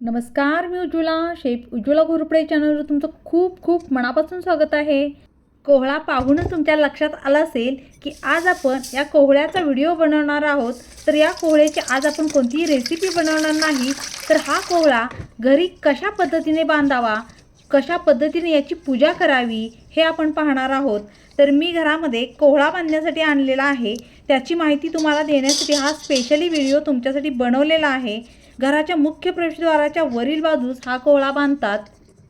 नमस्कार मी उज्ज्वला. शेफ उज्ज्वला घोरपडे चॅनलवर तुमचं खूप खूप मनापासून स्वागत आहे. कोहळा पाहूनच तुमच्या लक्षात आलं असेल की आज आपण या कोहळ्याचा व्हिडिओ बनवणार आहोत. तर या कोहळ्याची आज आपण कोणतीही रेसिपी बनवणार नाही. तर हा कोहळा घरी कशा पद्धतीने बांधावा कशा पद्धतीने याची पूजा करावी हे आपण पाहणार आहोत. तर मी घरामध्ये कोहळा बांधण्यासाठी आणलेला आहे. त्याची माहिती तुम्हाला देण्यासाठी हा स्पेशली व्हिडिओ तुमच्यासाठी बनवलेला आहे. घराच्या मुख्य प्रवेशद्वाराच्या वरील बाजूस हा कोहळा बांधतात.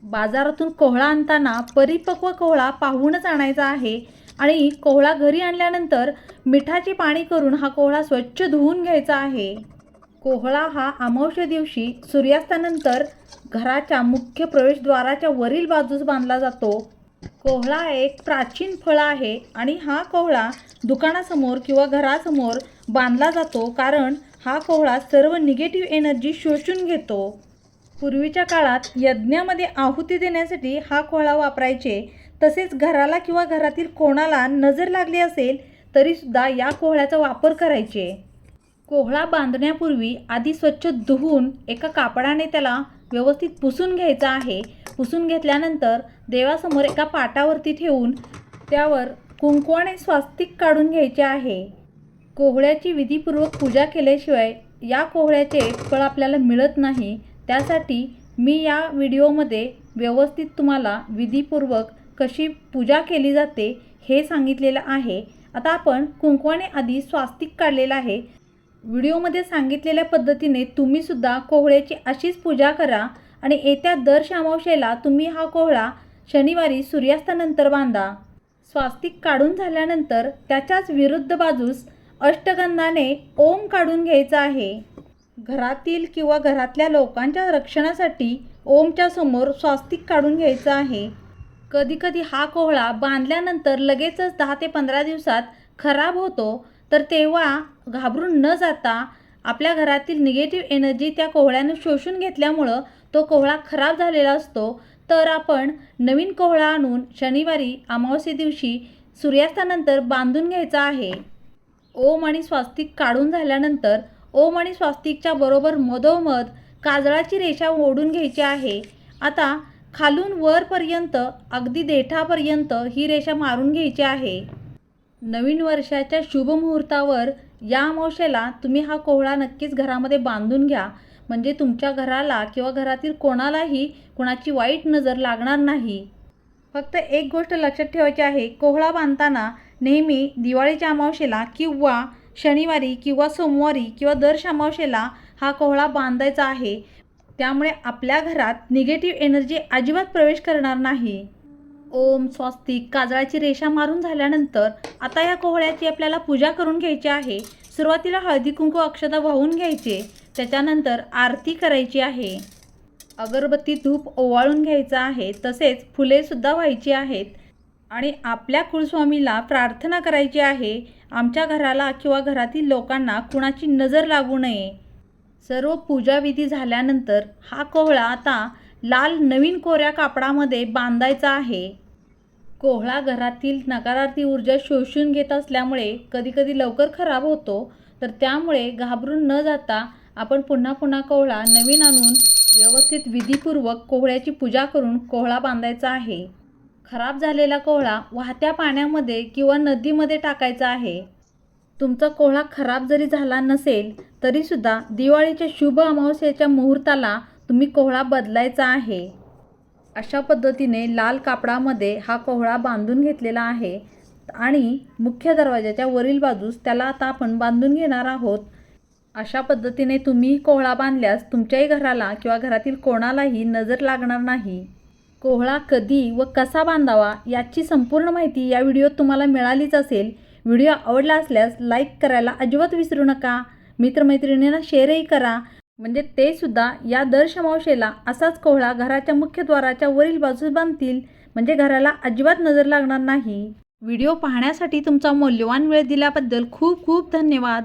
बाजारातून कोहळा आणताना परिपक्व कोहळा पाहूनच आणायचा आहे आणि कोहळा घरी आणल्यानंतर मिठाचे पाणी करून हा कोहळा स्वच्छ धुवून घ्यायचा आहे. कोहळा हा अमावश्य दिवशी सूर्यास्तानंतर घराच्या मुख्य प्रवेशद्वाराच्या वरील बाजूस बांधला जातो. कोहळा एक प्राचीन फळ आहे आणि हा कोहळा दुकानासमोर किंवा घरासमोर बांधला जातो कारण हा कोहळा सर्व निगेटिव्ह एनर्जी शोषून घेतो. पूर्वीच्या काळात यज्ञामध्ये आहुती देण्यासाठी हा कोहळा वापरायचे. तसेच घराला किंवा घरातील कोणाला नजर लागली असेल तरीसुद्धा या कोहळ्याचा वापर करायचे. कोहळा बांधण्यापूर्वी आधी स्वच्छ धुवून एका कापडाने त्याला व्यवस्थित पुसून घ्यायचा आहे. पुसून घेतल्यानंतर देवासमोर एका पाटावरती ठेवून त्यावर कुंकवाने स्वास्तिक काढून घ्यायचे आहे. कोहळ्याची विधीपूर्वक पूजा केल्याशिवाय या कोहळ्याचे फळ आपल्याला मिळत नाही त्यासाठी मी या व्हिडिओमध्ये व्यवस्थित तुम्हाला विधीपूर्वक कशी पूजा केली जाते हे सांगितलेलं आहे. आता आपण कुंकवाने आधी स्वास्तिक काढलेलं आहे. व्हिडिओमध्ये सांगितलेल्या पद्धतीने तुम्हीसुद्धा कोहळ्याची अशीच पूजा करा आणि येत्या दर शामावशेला तुम्ही हा कोहळा शनिवारी सूर्यास्तानंतर बांधा. स्वास्तिक काढून झाल्यानंतर त्याच्याच विरुद्ध बाजूस अष्टगंधाने ओम काढून घ्यायचा आहे. घरातील किंवा घरातल्या लोकांच्या रक्षणासाठी ओमच्या समोर स्वास्तिक काढून घ्यायचं आहे. कधीकधी हा कोहळा बांधल्यानंतर लगेचच दहा ते पंधरा दिवसात खराब होतो तर तेव्हा घाबरून न जाता आपल्या घरातील निगेटिव्ह एनर्जी त्या कोहळ्यानं शोषून घेतल्यामुळं तो कोहळा खराब झालेला असतो. तर आपण नवीन कोहळा आणून शनिवारी अमावस्ये दिवशी सूर्यास्तानंतर बांधून घ्यायचा आहे. ओम आणि स्वास्तिक काढून झाल्यानंतर ओम आणि स्वास्तिकच्या बरोबर मधोमध काजळाची रेषा ओढून घ्यायची आहे. आता खालून वरपर्यंत अगदी देठापर्यंत ही रेषा मारून घ्यायची आहे. नवीन वर्षाच्या शुभ मुहूर्तावर या अमावशेला तुम्ही हा कोहळा नक्कीच घरामध्ये बांधून घ्या. म्हणजे तुमच्या घराला किंवा घरातील कोणालाही कुणाची वाईट नजर लागणार नाही. फक्त एक गोष्ट लक्षात ठेवायची आहे. कोहळा बांधताना नेहमी दिवाळीच्या अमावशेला किंवा शनिवारी किंवा सोमवारी किंवा दर अमावशेला हा कोहळा बांधायचा आहे. त्यामुळे आपल्या घरात निगेटिव्ह एनर्जी अजिबात प्रवेश करणार नाही. ओम स्वस्तिक काजळाची रेषा मारून झाल्यानंतर आता या कोहळ्याची आपल्याला पूजा करून घ्यायची आहे. सुरुवातीला हळदी कुंकू अक्षता वाहून घ्यायचे. त्याच्यानंतर आरती करायची आहे. अगरबत्ती धूप ओवाळून घ्यायचा आहे. तसेच फुलेसुद्धा व्हायची आहेत. आणि आपल्या कुलस्वामीला प्रार्थना करायची आहे आमच्या घराला किंवा घरातील लोकांना कुणाची नजर लागू नये. सर्व पूजाविधी झाल्यानंतर हा कोहळा आता लाल नवीन कोऱ्या कापडामध्ये बांधायचा आहे. कोहळा घरातील नकारार्थी ऊर्जा शोषून घेत असल्यामुळे कधीकधी लवकर खराब होतो तर त्यामुळे घाबरून न जाता आपण पुन्हा पुन्हा कोहळा नवीन आणून व्यवस्थित विधीपूर्वक कोहळ्याची पूजा करून कोहळा बांधायचा आहे. खराब झालेला कोहळा वाहत्या पाण्यामध्ये किंवा नदीमध्ये टाकायचा आहे. तुमचा कोहळा खराब जरी झाला नसेल तरीसुद्धा दिवाळीच्या शुभ अमावस्येच्या मुहूर्ताला तुम्ही कोहळा बदलायचा आहे. अशा पद्धतीने लाल कापडामध्ये हा कोहळा बांधून घेतलेला आहे आणि मुख्य दरवाजाच्या वरील बाजूस त्याला आता आपण बांधून घेणार आहोत. अशा पद्धतीने तुम्ही कोहळा बांधल्यास तुमच्याही घराला किंवा घरातील कोणालाही नजर लागणार नाही. कोहळा कधी व कसा बांधावा याची संपूर्ण माहिती या व्हिडिओत तुम्हाला मिळालीच असेल. व्हिडिओ आवडला असल्यास लाईक करायला अजिबात विसरू नका. मित्रमैत्रिणींना शेअरही करा. म्हणजे ते सुद्धा या दर शमावशेला असाच कोहळा घराच्या मुख्य द्वाराच्या वरील बाजूस बांधतील. म्हणजे घराला अजिबात नजर लागणार नाही. व्हिडिओ पाहण्यासाठी तुमचा मौल्यवान वेळ दिल्याबद्दल खूप खूप धन्यवाद.